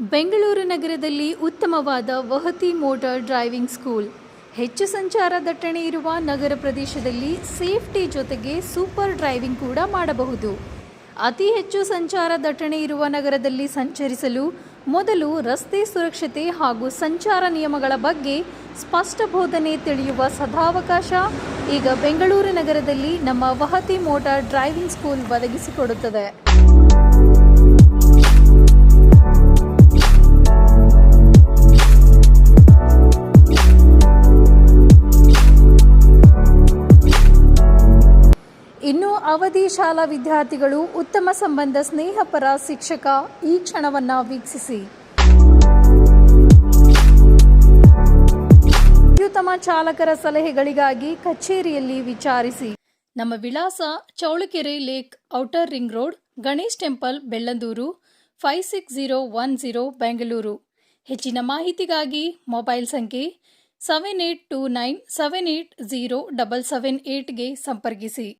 ಬೆಂಗಳೂರು ನಗರದಲ್ಲಿ ಉತ್ತಮವಾದ ವಹತಿ motor driving school. ಹೆಚ್ಚು ಸಂಚಾರ ದಟ್ಟಣೆ ಇರುವ ನಗರ ಪ್ರದೇಶದಲ್ಲಿ ಸೇಫ್ಟಿ ಜೊತೆಗೆ ಸೂಪರ್ ಡ್ರೈವಿಂಗ್ ಕೂಡ ಮಾಡಬಹುದು. ಅತಿ ಹೆಚ್ಚು ಸಂಚಾರ ದಟ್ಟಣೆ ಇರುವ ನಗರದಲ್ಲಿ ಸಂಚರಿಸಲು ಮೊದಲು ರಸ್ತೆ ಸುರಕ್ಷತೆ ಹಾಗೂ ಸಂಚಾರ ನಿಯಮಗಳ ಬಗ್ಗೆ ಸ್ಪಷ್ಟ ಬೋಧನೆ ತಿಳಿಯುವ ಸದಾವಕಾಶ ಈಗ ಬೆಂಗಳೂರು ನಗರದಲ್ಲಿ ನಮ್ಮ ವಹತಿ ಮೋಟಾರ್ ಡ್ರೈವಿಂಗ್ ಸ್ಕೂಲ್ ಒದಗಿಸಿಕೊಡುತ್ತದೆ. ಇನ್ನು ಅವಧಿ ಶಾಲಾ ವಿದ್ಯಾರ್ಥಿಗಳು ಉತ್ತಮ ಸಂಬಂಧ ಸ್ನೇಹಪರ ಶಿಕ್ಷಕ ಈ ಕ್ಷಣವನ್ನ ವೀಕ್ಷಿಸಿ. ಅತ್ಯುತ್ತಮ ಚಾಲಕರ ಸಲಹೆಗಳಿಗಾಗಿ ಕಚೇರಿಯಲ್ಲಿ ವಿಚಾರಿಸಿ. ನಮ್ಮ ವಿಳಾಸ Chowlakere lake outer ring road, Ganesh temple, Bellandur, five six zero one zero, Bengaluru. ಹೆಚ್ಚಿನ ಮಾಹಿತಿಗಾಗಿ ಮೊಬೈಲ್ ಸಂಖ್ಯೆ seven eight two nine seven eight zero double seven ಏಟ್ಗೆ ಸಂಪರ್ಕಿಸಿ.